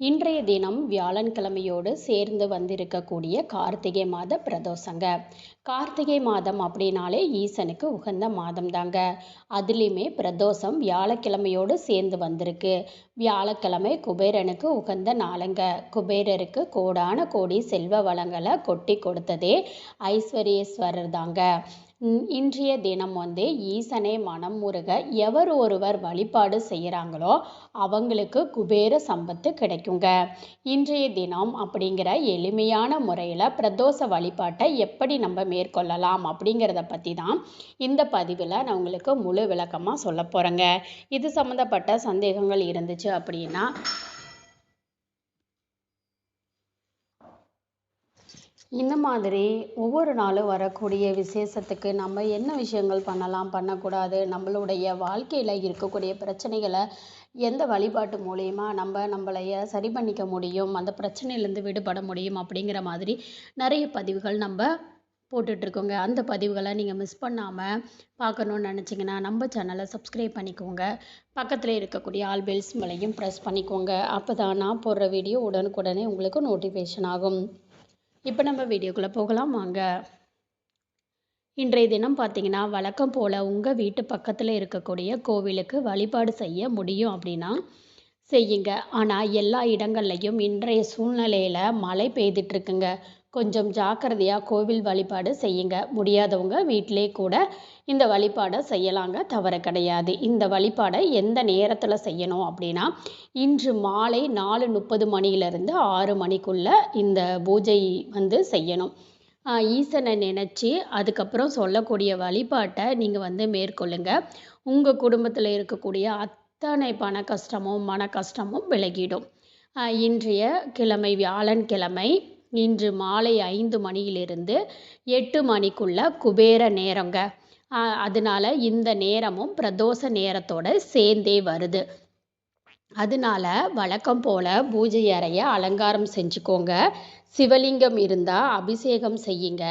இன்றைய தினம் வியாழன்கிழமையோடு சேர்ந்து வந்திருக்கக்கூடிய கார்த்திகை மாத பிரதோஷங்க. கார்த்திகை மாதம் அப்படின்னாலே ஈசனுக்கு உகந்த மாதம் தாங்க அதுலேயுமே பிரதோஷம் வியாழக்கிழமையோடு சேர்ந்து வந்திருக்கு. வியாழக்கிழமை குபேரனுக்கு உகந்த நாளுங்க. குபேரருக்கு கோடான கோடி செல்வ வளங்களை கொட்டி கொடுத்ததே ஐஸ்வர்யேஸ்வரர் தாங்க. இன்றைய தினம் வந்து ஈசனை மனம் முருக எவர் ஒருவர் வழிபாடு செய்கிறாங்களோ அவங்களுக்கு குபேர சம்பத்து கிடைக்குங்க. இன்றைய தினம் அப்படிங்கிற எளிமையான முறையில் பிரதோஷ வழிபாட்டை எப்படி நம்ம மேற்கொள்ளலாம் அப்படிங்கிறத பற்றி தான் இந்த பதிவில் நான் உங்களுக்கு முழு விளக்கமாக சொல்ல போகிறேங்க இது சம்மந்தப்பட்ட சந்தேகங்கள் இருந்துச்சு அப்படின்னா இந்த மாதிரி ஒவ்வொரு நாளும் வரக்கூடிய விசேஷத்துக்கு நம்ம என்ன விஷயங்கள் பண்ணலாம் பண்ணக்கூடாது நம்மளுடைய வாழ்க்கையில் இருக்கக்கூடிய பிரச்சனைகளை எந்த வழிபாட்டு மூலயமா நம்ம நம்மளைய சரி பண்ணிக்க முடியும் அந்த பிரச்சனையிலேருந்து விடுபட முடியும் அப்படிங்கிற மாதிரி நிறைய பதிவுகள் நம்ம போட்டுட்ருக்கோங்க. அந்த பதிவுகளை நீங்கள் மிஸ் பண்ணாமல் பார்க்கணுன்னு நினச்சிங்கன்னா நம்ம சேனலை சப்ஸ்கிரைப் பண்ணிக்கோங்க. பக்கத்தில் இருக்கக்கூடிய ஆல் பெல்ஸ் மேலேயும் ப்ரெஸ் பண்ணிக்கோங்க. அப்போ தான் நான் போடுற வீடியோ உடனுக்குடனே உங்களுக்கு நோட்டிஃபிகேஷன் ஆகும். இப்போ நம்ம வீடியோக்குள்ளே போகலாம் வாங்க. இன்றைய தினம் பார்த்தீங்கன்னா வழக்கம் போல் உங்கள் வீட்டு பக்கத்தில் இருக்கக்கூடிய கோவிலுக்கு வழிபாடு செய்ய முடியும் அப்படின்னா செய்யுங்க. ஆனால் எல்லா இடங்கள்லையும் இன்றைய சூழ்நிலையில் மழை பெய்துட்ருக்குங்க கொஞ்சம் ஜாக்கிரதையாக கோவில் வழிபாடு செய்யுங்க. முடியாதவங்க வீட்டிலே கூட இந்த வழிபாடை செய்யலாங்க. தவறு கிடையாது. இந்த வழிபாடை எந்த நேரத்தில் செய்யணும் அப்படின்னா இன்று மாலை நாலு முப்பது மணியிலிருந்து ஆறு மணிக்குள்ளே இந்த பூஜை வந்து செய்யணும். ஈசனை நினச்சி அதுக்கப்புறம் சொல்லக்கூடிய வழிபாட்டை நீங்கள் வந்து மேற்கொள்ளுங்க. உங்கள் குடும்பத்தில் இருக்கக்கூடிய அத்தனை பண கஷ்டமும் மன கஷ்டமும் விலகிடும். இன்றைய கிழமை வியாழன் கிழமை இன்று மாலை ஐந்து மணியிலிருந்து எட்டு மணிக்குள்ள குபேர நேரங்க. அதனால இந்த நேரமும் பிரதோஷ நேரத்தோட சேர்ந்தே வருது. அதனால வழக்கம் போல் பூஜை அறையை அலங்காரம் செஞ்சுக்கோங்க. சிவலிங்கம் இருந்தால் அபிஷேகம் செய்யுங்க.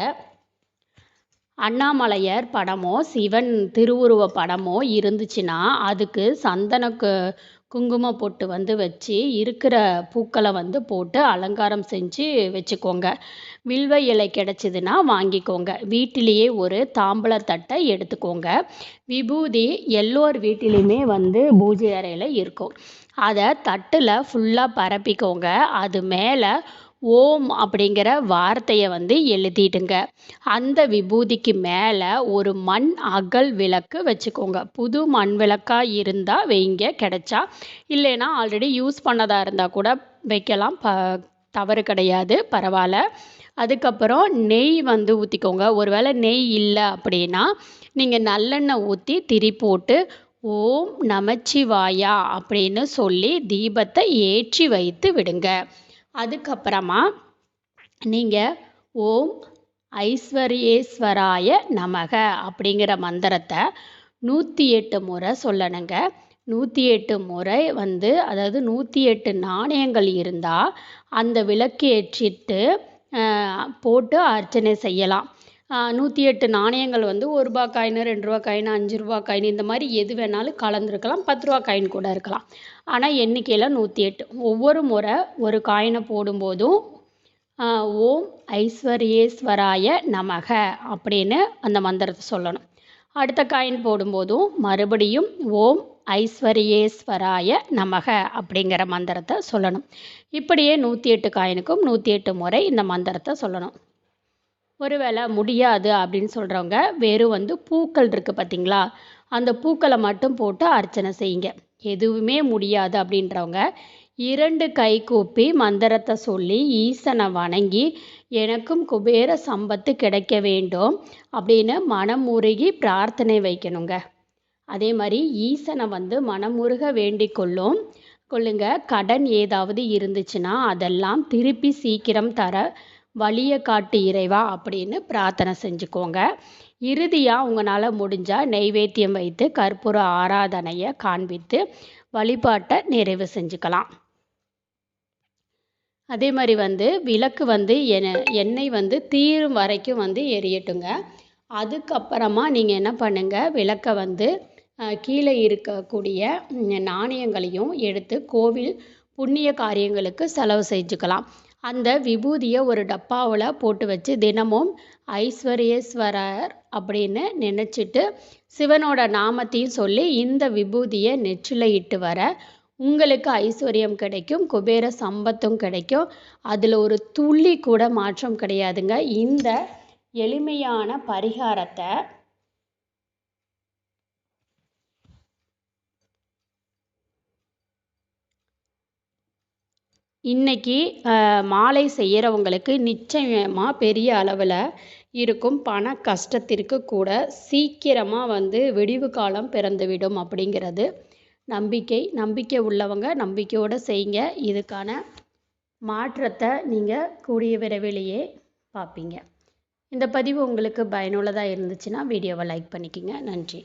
அண்ணாமலையர் படமோ சிவன் திருவுருவ படமோ இருந்துச்சுன்னா அதுக்கு சந்தனக்கு குங்கும பொட்டு வந்து வச்சு இருக்கிற பூக்களை வந்து போட்டு அலங்காரம் செஞ்சு வச்சுக்கோங்க. வில்வ இலை கிடச்சிதுன்னா வாங்கிக்கோங்க. வீட்டிலேயே ஒரு தாம்பளத்தட்டை எடுத்துக்கோங்க. விபூதி எல்லோர் வீட்டிலையுமே வந்து பூஜை அறையில் இருக்கும். அதை தட்டில் ஃபுல்லாக பரப்பிக்கோங்க. அது மேலே ஓம் அப்படிங்கிற வார்த்தையை வந்து எழுதிடுங்க. அந்த விபூதிக்கு மேலே ஒரு மண் அகல் விளக்கு வச்சுக்கோங்க. புது மண் விளக்காக இருந்தால் வைங்க கிடைச்சா. இல்லைன்னா ஆல்ரெடி யூஸ் பண்ணதாக இருந்தால் கூட வைக்கலாம். ப தவறு கிடையாது பரவாயில்ல. அதுக்கப்புறம் நெய் வந்து ஊற்றிக்கோங்க ஒருவேளை நெய் இல்லை அப்படின்னா நீங்கள் நல்லெண்ணெய் ஊற்றி திரி போட்டு ஓம் நமச்சிவாயா அப்படின்னு சொல்லி தீபத்தை ஏற்றி வைத்து விடுங்க. அதுக்கப்புறமா நீங்கள் ஓம் ஐஸ்வர்யேஸ்வராய நமக அப்படிங்கிற மந்திரத்தை நூற்றி எட்டு முறை சொல்லணுங்க. நூற்றி எட்டு முறை வந்து அதாவது நூற்றி எட்டு நாணயங்கள் இருந்தால் அந்த விளக்கு ஏற்றிட்டு போட்டு அர்ச்சனை செய்யலாம். நூற்றி எட்டு நாணயங்கள் வந்து ஒரு ரூபா காயின் ரெண்டு ரூபா காயின் அஞ்சு ரூபா காயின் இந்த மாதிரி எது வேணாலும் கலந்துருக்கலாம். பத்து ரூபா காயின் கூட இருக்கலாம். ஆனால் எண்ணிக்கையில் நூற்றி எட்டு ஒவ்வொரு முறை ஒரு காயினை போடும்போதும் ஓம் ஐஸ்வர்யேஸ்வராய நமக அப்படின்னு அந்த மந்திரத்தை சொல்லணும். அடுத்த காயின் போடும்போதும் மறுபடியும் ஓம் ஐஸ்வர்யேஸ்வராய நமக அப்படிங்கிற மந்திரத்தை சொல்லணும். இப்படியே நூற்றி எட்டு காயினுக்கும் நூற்றி எட்டு முறை இந்த மந்திரத்தை சொல்லணும். ஒருவேளை முடியாது அப்படின்னு சொல்கிறவங்க வெறும் வந்து பூக்கள் இருக்குது பார்த்தீங்களா அந்த பூக்களை மட்டும் போட்டு அர்ச்சனை செய்யுங்க. எதுவுமே முடியாது அப்படின்றவங்க இரண்டு கை கூப்பி மந்திரத்தை சொல்லி ஈசனை வணங்கி எனக்கும் குபேர சம்பத்து கிடைக்க வேண்டும் அப்படின்னு மனமுருகி பிரார்த்தனை வைக்கணுங்க. அதே மாதிரி ஈசனை வந்து மனமுருக வேண்டிக் கொள்ளும். கொள்ளுங்க கடன் ஏதாவது இருந்துச்சுன்னா அதெல்லாம் திருப்பி சீக்கிரம் தர வழியை காட்டு இறைவா அப்படின்னு பிரார்த்தனை செஞ்சுக்கோங்க. இறுதியாக உங்களால் முடிஞ்சால் நெய்வேத்தியம் வைத்து கற்பூர ஆராதனையை காண்பித்து வழிபாட்டை நிறைவு செஞ்சுக்கலாம். அதே மாதிரி வந்து விளக்கு வந்து எண்ணெய் வந்து தீரும் வரைக்கும் வந்து எரியட்டுங்க. அதுக்கப்புறமா நீங்கள் என்ன பண்ணுங்கள் விளக்கை வந்து கீழே இருக்கக்கூடிய நாணயங்களையும் எடுத்து கோவில் புண்ணிய காரியங்களுக்கு செலவு செஞ்சுக்கலாம். அந்த விபூதியை ஒரு டப்பாவில் போட்டு வச்சு தினமும் ஐஸ்வர்யேஸ்வரர் அப்படின்னு நினச்சிட்டு சிவனோட நாமத்தையும் சொல்லி இந்த விபூதியை நெற்றியில் இட்டு வர உங்களுக்கு ஐஸ்வர்யம் கிடைக்கும் குபேர சம்பத்தும் கிடைக்கும். அதில் ஒரு துள்ளி கூட மாற்றம் கிடையாதுங்க. இந்த எளிமையான பரிகாரத்தை இன்னைக்கு மாலை செய்கிறவங்களுக்கு நிச்சயமாக பெரிய அளவில் இருக்கும் பண கஷ்டத்திற்கு கூட சீக்கிரமாக வந்து விடிவு காலம் பிறந்துவிடும் அப்படிங்கிறது. நம்பிக்கை நம்பிக்கை உள்ளவங்க நம்பிக்கையோடு செய்யுங்க இதுக்கான மாற்றத்தை நீங்கள் கூடிய விரைவிலேயே பார்ப்பீங்க. இந்த பதிவு உங்களுக்கு பயனுள்ளதாக இருந்துச்சுன்னா வீடியோவை லைக் பண்ணிக்கோங்க. நன்றி.